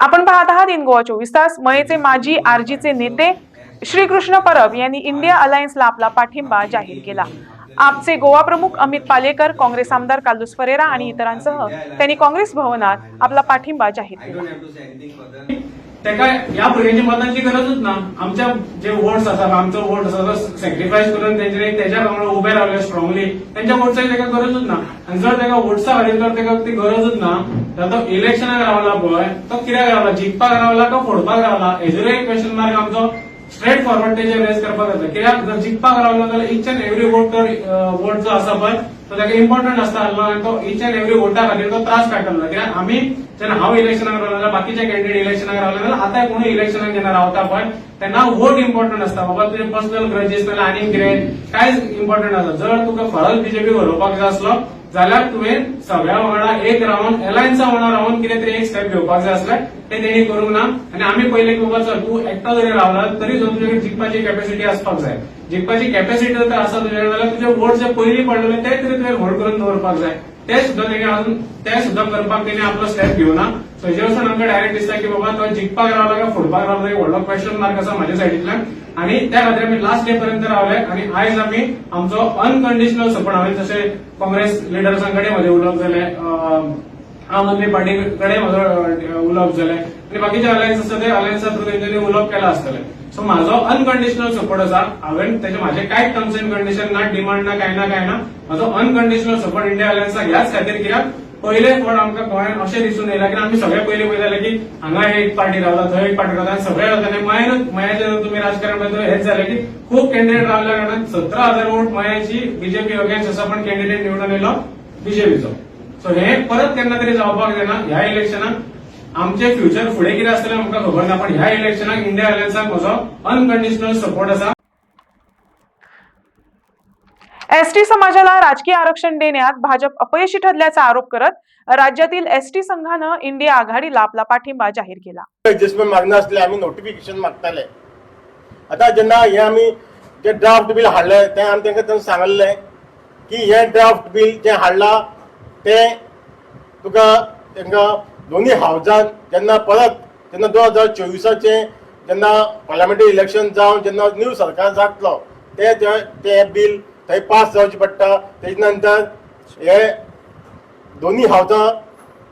आपण पाहत आहात इन गोवा चोवीस तास. मयेचे माजी आरजीचे नेते श्रीकृष्ण परब यांनी इंडिया अलायन्सला आपला पाठिंबा जाहीर केला. आपचे गोवा प्रमुख अमित पालेकर काँग्रेस आमदार कालूस फरेरा आणि इतरांसह त्यांनी काँग्रेस भवनात आपला पाठिंबा जाहीर केला. ह्या भुरग्यांची मतांची गरजच ना आमच्या जे वोट्स आसा आमचो वोट आसा तो सॅक्रिफायस करून तेंच्यानी तेज्या वांगडा उबे रावले स्ट्रॉंगली त्यांच्या वोट्साची तेका गरजूच ना आणि जर तेका वोट्सा खातीर जर तेका ती गरजच ना तर तो इलेक्शनाक रावला पळय तो कित्याक रावला जिखपाक रावला का फोडपाक रावला हेजेरूय एक क्वेश्चन मार्क आमचो स्ट्रेट फॉरवर्ड तेजेर रेज करपाक जाता कित्याक जर जिखपाक रावलो जाल्यार इच अँड एव्हरी वोट तर वोट जो आसा पळय तो ताका इम्पॉर्टंट आसता आसलो आनी तो इच अँड एव्हरी वोटा खातीर तो त्रास काडटलो कित्याक आमी जेन्ना हांव इलेक्शनाक रावलो जाल्यार बाकीचे कॅन्डिडेट इलेक्शनाक रावले जाल्यार आतां कोणूय इलेक्शनाक जेन्ना रावता पळय तेन्ना वोट इम्पॉर्टंट आसता बाबा तुजे पर्सनल ग्रजीस नाल्यार आनीक कितें कांयच इम्पॉर्टंट आसा जर तुका खरोच बीजेपी गरोवपाक जाय आसलो जाल्यार तुवें सगळ्या वांगडा एक रावन एलायन्सा वांगडा रावन कितें तरी एक स्टेप घेवपाक जाय आसलें ते तेणी करूंक ना. आनी आमी पयले की बाबा चल तूं एकटो जरी रावला तरी सुद्दां तुजे कडेन जिखपाची कॅपेसिटी आसपाक जाय. जिखपाची कॅपेसिटी जर आसा तुजे कडेन जाल्यार तुजे वोट जे पयलीं पडलेले ते तरी तुवें होल्ड करून दवरपाक जाय. ते सुद्दां तेणे अजून ते सुद्दां करपाक तेणे आपलो स्टेप घेवना सो हेजे वचून आमकां डायरेक्ट दिसता की बाबा तो जिखपाक रावला काय फुडपाक रावला एक व्हडलो क्वेश्चन मार्क आसा म्हाज्या सायडींतल्यान आणि त्या खातीर आमी लास्ट डे पर्यंत रावले. आणि आयज आमी आमचो अनकंडिशनल सपोर्ट हांवें जशें काँग्रेस लिडर्सां कडेन म्हजें उलोवप जालें हांव आम पार्टी कडेन म्हजो उलोवप जालें आनी बाकीचे अलायन्स आसा ते अलायन्सा थ्रू तेंच्यांनी उलोवप केला आसतलें सो म्हाजो अनकंडिशनल सपोर्ट आसा हांवें तेजे म्हाजे कांय टर्म्स एंड कंडिशन ना डिमांड ना कांय ना कांय ना म्हाजो अनकंडिशनल सपोर्ट इंडिया अलायन्साक ह्याच खातीर कित्याक पयले फावट आमकां गोंयान अशें दिसून येयलां की आमी सगळे पयले पळयताले की हांगा एक पार्टी रावला थंय एक पार्टी रावला आनी सगळे रावताले मायन मयाच्या तुमी राजकारण पळयत हेच जालें की खूब कॅन्डिडेट रावल्या कारणान सतरा हजार वोट मयाची बीजेपी अगेन्स्ट आसा पण कॅन्डिडेट निवडून येयलो बीजेपीचो सो हे परत केन्ना तरी जावपाक जायना ह्या इलेक्शनाक आमचे फ्युचर फुडें कितें आसतलें आमकां खबर ना पण ह्या इलेक्शनाक इंडिया अलायन्साक म्हजो अनकंडिशनल सपोर्ट आसा एसटी समाजाला राजकीय आरक्षण देण्यात भाजप अपयशी ठरल्याचा आरोप करत राज्यातील एसटी संघानं इंडिया आघाडीला आपला पाठिंबा जाहीर केला. एडजस्टमेंट मागना आसले आमी नोटिफिकेशन मागताले. आतां जेन्ना हे आमी जे ड्राफ्ट बिल हाडले ते आमी तांकां सांगलें की हे ड्राफ्ट बिल जे हाडला ते तुका तांकां दोनी हावजान जेन्ना परत जेन्ना दोन हजार चोवीसाचे जेन्ना पार्लमेंटरी इलेक्शन जावन जेन्ना न्यू सरकार जातलो ते ते- बील थंय पास जावचें पडटा. तेजे नंतर हे दोनी हावजां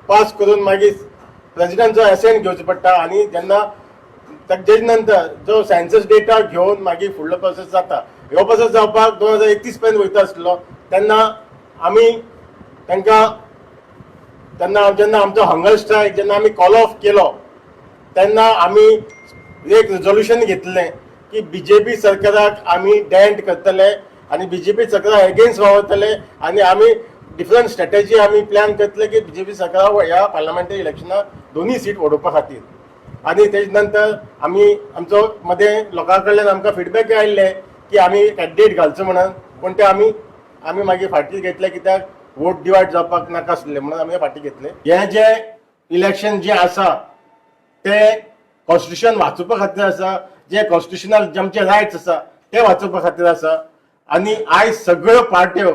पास करून मागीर प्रेसिडेंटचो एसेंट घेवचो पडटा आनी जेन्ना तेजे नंतर जो सेन्सस डेटा घेवन मागीर फुडलो प्रोसेस जाता. ह्यो प्रोसेस जावपाक दोन हजार एकतीस पर्यंत वयता आसलो. तेन्ना आमी तांकां तेन्ना जेन्ना आमचो हंगर स्ट्रायक जेन्ना आमी कॉल ऑफ केलो तेन्ना आमी एक रिजोल्युशन घेतलें की बी जे पी सरकाराक आमी डॅन्ट करतले आनी पी सरकारा एगेन्स्ट वावरतले आनी आमी डिफरंट स्ट्रॅटेजी आमी प्लॅन करतले की बी जे पी सरकार ह्या पार्लमेंटरी इलेक्शनाक दोन्ही सीट ओडोवपा खातीर आनी तेजे नंतर आमी आमचो मदें लोकां कडल्यान आमकां फिडबॅक आयिल्ले की आमी कॅन्डिडेट घालचो म्हणून. पूण ते आमी आमी मागीर फाटीर घेतले कित्याक वोट डिवायड जावपाक नाका आसले म्हणून आमी फाटी घेतले. हे जे इलेक्शन जे आसा ते कॉन्स्टिट्युशन वाचोवपा खातीर आसा जे कॉन्स्टिट्युशनल जे आमचे रायट्स आसा ते वाचोवपा खातीर आसा. आनी आयज सगळ्यो पार्ट्यो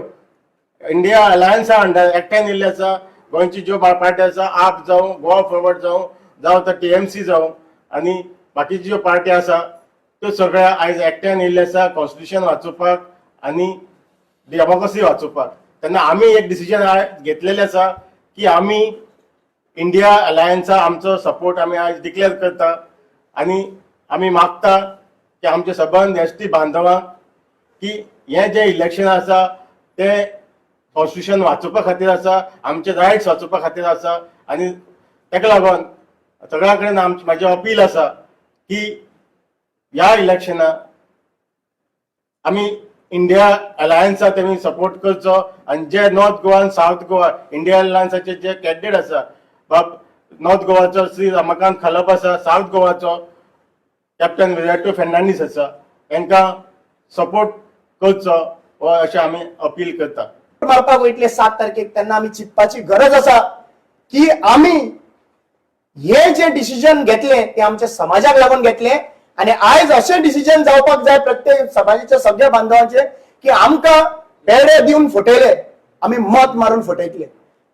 इंडिया अलायन्सा अंडर एकट्यान येयल्ले आसा गोंयची ज्यो पार्ट्यो आसा आप जावं गोवा फॉरवर्ड जावं जावं तर टीएमसी जावं आनी बाकीच्यो ज्यो पार्ट्यो आसा त्यो सगळ्या आयज एकट्यान येयल्ल्यो आसा कॉन्स्टिट्युशन वाचोवपाक आनी डेमोक्रेसी वाचोवपाक. तेन्ना आमी एक डिसिजन घेतलेलें आसा की आमी इंडिया अलायन्सा आमचो सपोर्ट आमी आयज डिक्लेअर करता. आनी आमी मागता की आमचे सबंद एस टी बांधवांक की हे जे इलेक्शन आसा ते कॉन्स्टिट्युशन वाचोवपा खातीर आसा आमचे रायट्स वाचोवपा खातीर आसा आनी ताका लागून सगळ्या कडेन आमची म्हाजें अपील आसा की ह्या इलेक्शनाक आमी इंडिया अलायन्सा तेमी सपोर्ट करचो. आनी जे नॉर्थ गोवा आनी सावथ गोवा इंडिया अलायन्साचे जे कॅन्डिडेट आसा बाब नॉर्थ गोवाचो श्री रमाकांत खलप आसा सावथ गोवाचो कॅप्टन विराटो फेर्नांडीस आसा तांकां सपोर्ट करचो हो अशें आमी अपील करता. मारपाक वयतले सात तारखेक तेन्ना आमी चिंतपाची गरज आसा की आमी हे जे डिसिजन घेतले ते आमच्या समाजाक लागून घेतले आणि आयज अशें डिसिजन जावपाक जाय प्रत्येक समाजाच्या सगळ्या बांधवांचे की आमकां पेडे दिवन फटयले आमी मत मारून फटयतले.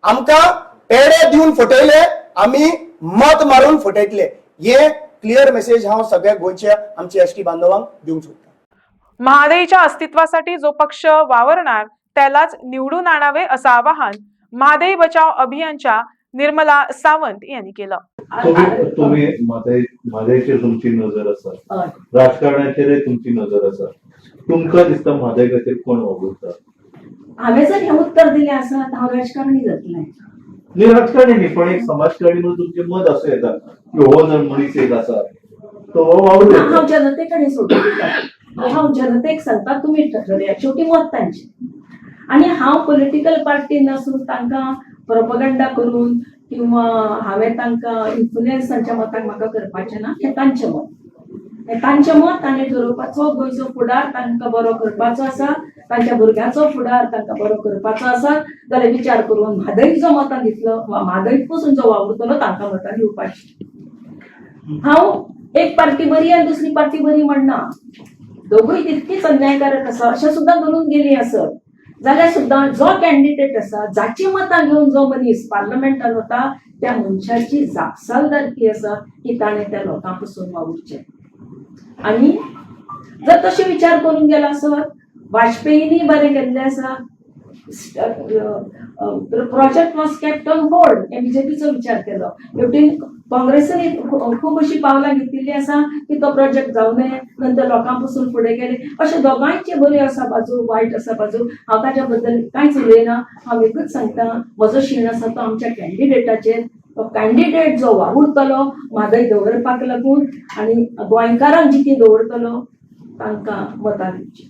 आमकां पेडे दिवन फटयले आमी मत मारून फटयतले. हे क्लिअर मेसेज हांव सगळ्या गोंयच्या आमच्या एस टी बांधवांक दिवंक सोदता. महादेईच्या अस्तित्वासाठी जो पक्ष वावरणार त्यालाच निवडून आणावे असं आवाहन महादेई बचाव अभियानच्या निर्मला सावंत यांनी केलं. तुम्ही तुम्ही म्हादयचेर तुमची नजर आसा हय. राजकारणाचेर तुमची नजर आसा तुमकां दिसता म्हादय खातीर कोण वावुरता हांवें जर हें उत्तर दिलें आसत हांव राजकारणी जातलें न्ही. राजकारणी न्ही पण एक समाजकारणी म्हणून तुमचें मत असं येता की हो जर मनीस एक आसा तो हो वावूर हांव येता जनते कडेन सोडून दिता हांव जनतेक सांगता तुमी ठरया शेवटी मत तांचें आनी हांव पॉलिटिकल पार्टी नसून तांकां प्रोपगंडा करून किंवा हांवें तांकां इन्फ्लुएन्स तांच्या मताक म्हाका करपाचें ना हें तांचें मत. हें तांचें मत ताणें धरोवपाचो गोंयचो फुडार तांकां बरो करपाचो आसा तांच्या भुरग्याचो फुडार तांकां बरो करपाचो आसा जाल्यार विचार करून म्हादयचो जो मतां दितलो वा म्हादईक पसून जो वावुरतलो तांकां मतां दिवपाची. हांव एक पार्टी बरी आनी दुसरी पार्टी बरी म्हणना. दोगूय तितकीच अन्यायकारक आसा अशें सुद्दां धरून गेली आसत. जाल्यार सुद्दां जो कॅन्डिडेट आसा जाची मतां घेवन जो मनीस पार्लमेंटान वता त्या मनशाची जापसालदारकी आसा की ताणें त्या लोकां पसून वावुरचें. आनी जर तशें विचार करून गेला सर वाजपेयीनी बरें केल्लें आसा project was kept on hold हे बीजेपीचो विचार केलो. शेवटी काँग्रेसीन खूब अशी पावलां घेतिल्ली आसा की तो प्रोजेक्ट जावं नये नंतर लोकां पसून फुडें गेले. अशे दोगांयचे बरे आसा बाजू वायट आसा बाजू हांव ताच्या बद्दल कांयच उलयना हांव एकूच सांगता म्हजो शीण आसा तो आमच्या कॅन्डिडेटाचेर तो कॅन्डिडेट जो वावुरतलो म्हादय दवरपाक लागून आनी गोंयकारांक जिती दवरतलो तांकां मतां दिवची